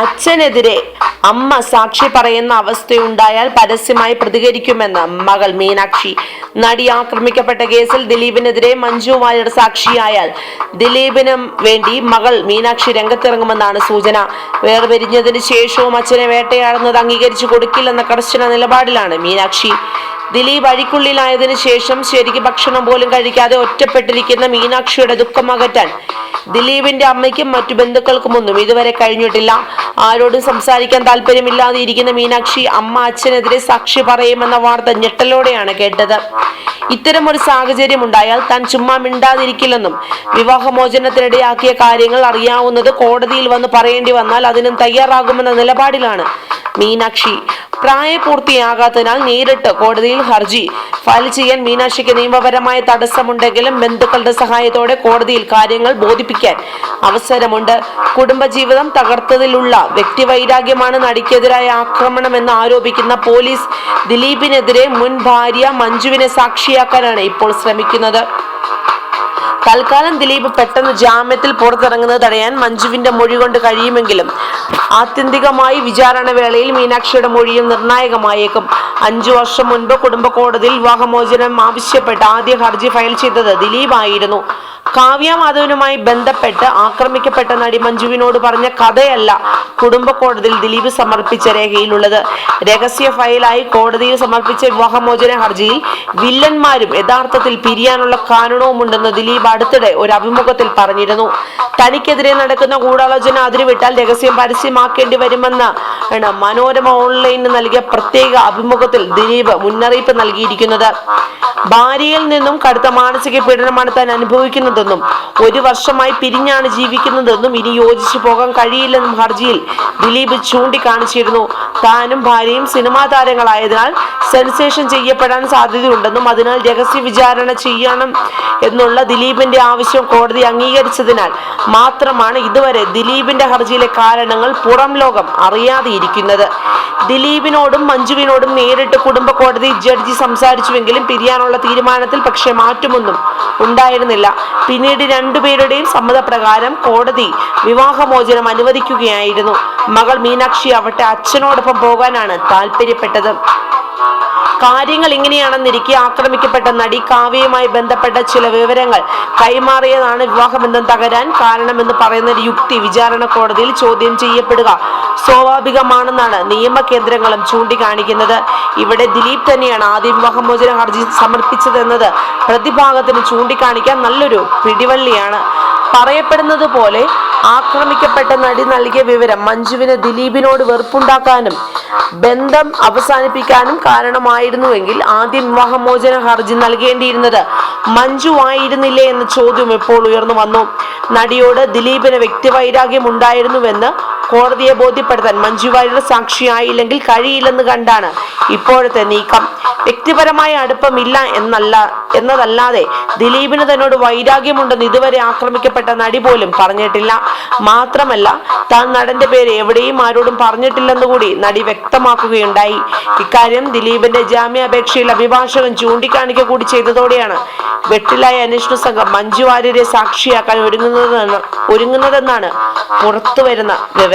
അച്ഛനെതിരെ അമ്മ സാക്ഷി പറയുന്ന അവസ്ഥയുണ്ടായാൽ പരസ്യമായി പ്രതികരിക്കുമെന്ന് മകൾ മീനാക്ഷി. നടി ആക്രമിക്കപ്പെട്ട കേസിൽ ദിലീപിനെതിരെ മഞ്ജു വാര്യർ സാക്ഷിയായാൽ ദിലീപിന് വേണ്ടി മകൾ മീനാക്ഷി രംഗത്തിറങ്ങുമെന്നാണ് സൂചന. വേർപിരിഞ്ഞതിന് ശേഷവും അച്ഛനെ വേട്ടയാടുന്നത് അംഗീകരിച്ചു കൊടുക്കില്ലെന്ന കർശന നിലപാടിലാണ് മീനാക്ഷി. ദിലീപ് അഴിക്കുള്ളിലായതിനു ശേഷം ശരിക്ക് ഭക്ഷണം പോലും കഴിക്കാതെ ഒറ്റപ്പെട്ടിരിക്കുന്ന മീനാക്ഷിയുടെ ദുഃഖം അകറ്റാൻ ദിലീപിന്റെ അമ്മയ്ക്കും മറ്റു ബന്ധുക്കൾക്കുമൊന്നും ഇതുവരെ കഴിഞ്ഞിട്ടില്ല. ആരോടും സംസാരിക്കാൻ താല്പര്യമില്ലാതെ ഇരിക്കുന്ന മീനാക്ഷി അമ്മ അച്ഛനെതിരെ സാക്ഷി പറയുമെന്ന വാർത്ത ഞെട്ടലോടെയാണ് കേട്ടത്. ഇത്തരമൊരു സാഹചര്യം ഉണ്ടായാൽ താൻ ചുമ്മാ മിണ്ടാതിരിക്കില്ലെന്നും വിവാഹമോചനത്തിനിടയാക്കിയ കാര്യങ്ങൾ അറിയാവുന്നത് കോടതിയിൽ വന്ന് പറയേണ്ടി വന്നാൽ അതിനും തയ്യാറാകുമെന്ന നിലപാടിലാണ് മീനാക്ഷി. പ്രായപൂർത്തിയാകാത്തതിനാൽ നേരിട്ട് കോടതിയിൽ ഹർജി ഫയൽ ചെയ്യാൻ മീനാക്ഷിക്ക് നിയമപരമായ തടസ്സമുണ്ടെങ്കിലും ബന്ധുക്കളുടെ സഹായത്തോടെ കോടതിയിൽ കാര്യങ്ങൾ ബോധിപ്പിക്കാൻ അവസരമുണ്ട്. കുടുംബജീവിതം തകർത്തതിലുള്ള വ്യക്തിവൈരാഗ്യമാണ് നടിക്കെതിരായ ആക്രമണമെന്ന് ആരോപിക്കുന്ന പോലീസ് ദിലീപിനെതിരെ മുൻ ഭാര്യ മഞ്ജുവിനെ സാക്ഷിയാക്കാനാണ് ഇപ്പോൾ ശ്രമിക്കുന്നത്. തൽക്കാലം ദിലീപ് പെട്ടെന്ന് ജാമ്യത്തിൽ പുറത്തിറങ്ങുന്നത് തടയാൻ മഞ്ജുവിന്റെ മൊഴി കൊണ്ട് കഴിയുമെങ്കിലും ആത്യന്തികമായി വിചാരണ വേളയിൽ മീനാക്ഷിയുടെ മൊഴിയും നിർണായകമായേക്കും. അഞ്ചു വർഷം മുൻപ് കുടുംബ കോടതിയിൽ വിവാഹമോചനം ആവശ്യപ്പെട്ട് ആദ്യ ഹർജി ഫയൽ ചെയ്തത് ദിലീപായിരുന്നു. കാവ്യ മാധവനുമായി ബന്ധപ്പെട്ട് ആക്രമിക്കപ്പെട്ട നടി മഞ്ജുവിനോട് പറഞ്ഞ കഥയല്ല കുടുംബ കോടതിയിൽ ദിലീപ് സമർപ്പിച്ച രേഖയിലുള്ളത്. രഹസ്യ ഫയലായി കോടതിയിൽ സമർപ്പിച്ച വിവാഹമോചന ഹർജിയിൽ വില്ലന്മാരും യഥാർത്ഥത്തിൽ പിരിയാനുള്ള കാരണവുമുണ്ടെന്ന് ദിലീപ് അടുത്തിടെ ഒരു അഭിമുഖത്തിൽ പറഞ്ഞിരുന്നു. തനിക്കെതിരെ നടക്കുന്ന ഗൂഢാലോചന അതിരുവിട്ടാൽ രഹസ്യം പരസ്യമാക്കേണ്ടി വരുമെന്ന് ആണ് മനോരമ ഓൺലൈനിൽ നൽകിയ പ്രത്യേക അഭിമുഖത്തിൽ ദിലീപ് മുന്നറിയിപ്പ് നൽകിയിരിക്കുന്നത്. ഭാര്യയിൽ നിന്നും കടുത്ത മാനസിക പീഡനമാണ് താൻ അനുഭവിക്കുന്നതെന്നും ഒരു വർഷമായി പിരിഞ്ഞാണ് ജീവിക്കുന്നതെന്നും ഇനി യോജിച്ചു പോകാൻ കഴിയില്ലെന്നും ഹർജിയിൽ ദിലീപ് ചൂണ്ടിക്കാണിച്ചിരുന്നു. താനും ഭാര്യയും സിനിമാ താരങ്ങളായതിനാൽ സെൻസേഷൻ ചെയ്യപ്പെടാൻ സാധ്യതയുണ്ടെന്നും അതിനാൽ രഹസ്യ വിചാരണ ചെയ്യണം എന്നുള്ള ദിലീപിന്റെ ആവശ്യം കോടതി അംഗീകരിച്ചതിനാൽ മാത്രമാണ് ഇതുവരെ ദിലീപിന്റെ ഹർജിയിലെ കാരണങ്ങൾ പുറം ലോകം അറിയാതെ ഇരിക്കുന്നത് ദിലീപിനോടും മഞ്ജുവിനോടും നേരിട്ട് കുടുംബ കോടതി ജഡ്ജി സംസാരിച്ചുവെങ്കിലും പിരിയാനുള്ള തീരുമാനത്തിൽ പക്ഷേ മാറ്റമൊന്നും ഉണ്ടായിരുന്നില്ല. പിന്നീട് രണ്ടുപേരുടെയും സമ്മതപ്രകാരം കോടതി വിവാഹമോചനം അനുവദിക്കുകയായിരുന്നു. മകൾ മീനാക്ഷി അവട്ടെ അച്ഛനോടൊപ്പം പോകാനാണ് താല്പര്യപ്പെട്ടത്. കാര്യങ്ങൾ ഇങ്ങനെയാണെന്നിരിക്കെ ആക്രമിക്കപ്പെട്ട നടി കാവ്യയുമായി ബന്ധപ്പെട്ട ചില വിവരങ്ങൾ കൈമാറിയതാണ് വിവാഹബന്ധം തകരാൻ കാരണമെന്ന് പറയുന്ന യുക്തി വിചാരണ കോടതിയിൽ ചോദ്യം ചെയ്യപ്പെടുക സ്വാഭാവികമാണെന്നാണ് നിയമ കേന്ദ്രങ്ങളും ചൂണ്ടിക്കാണിക്കുന്നത്. ഇവിടെ ദിലീപ് തന്നെയാണ് ആദ്യ വിവാഹമോചന ഹർജി സമർപ്പിച്ചതെന്നത്. പ്രതിഭാഗത്തിന് ചൂണ്ടിക്കാണിക്കാൻ നല്ലൊരു പിടിവള്ളിയാണ്. പറയപ്പെടുന്നത് പോലെ ആക്രമിക്കപ്പെട്ട നടി നൽകിയ വിവരം മഞ്ജുവിന് ദിലീപിനോട് വെറുപ്പുണ്ടാക്കാനും ബന്ധം അവസാനിപ്പിക്കാനും കാരണമായിരുന്നുവെങ്കിൽ ആദ്യം വിവാഹമോചന ഹർജി നൽകേണ്ടിയിരുന്നത് മഞ്ജു ആയിരുന്നില്ലേ എന്ന ചോദ്യം ഇപ്പോൾ ഉയർന്നു വന്നു. നടിയോട് ദിലീപിന് വ്യക്തിവൈരാഗ്യം ഉണ്ടായിരുന്നുവെന്ന് കോടതിയെ ബോധ്യപ്പെടുത്താൻ മഞ്ജു സാക്ഷിയായില്ലെങ്കിൽ കഴിയില്ലെന്ന് കണ്ടാണ് ഇപ്പോഴത്തെ നീക്കം. വ്യക്തിപരമായ അടുപ്പമില്ല എന്നല്ല എന്നതല്ലാതെ ദിലീപിന് തന്നോട് വൈരാഗ്യമുണ്ടെന്ന് ഇതുവരെ ആക്രമിക്കപ്പെട്ട നടി പോലും പറഞ്ഞിട്ടില്ല. മാത്രമല്ല താൻ നടന്റെ പേര് എവിടെയും ആരോടും പറഞ്ഞിട്ടില്ലെന്ന് കൂടി നടി വ്യക്തമാക്കുകയുണ്ടായി. ഇക്കാര്യം ദിലീപിന്റെ ജാമ്യാപേക്ഷയിൽ അഭിഭാഷകൻ ചൂണ്ടിക്കാണിക്ക കൂടി ചെയ്തതോടെയാണ് വെട്ടിലായ അന്വേഷണ സംഘം മഞ്ജു വാര്യരെ സാക്ഷിയാക്കാൻ ഒരുങ്ങുന്നതെന്ന് ഒരുങ്ങുന്നതെന്നാണ് പുറത്തുവരുന്ന വിവരം.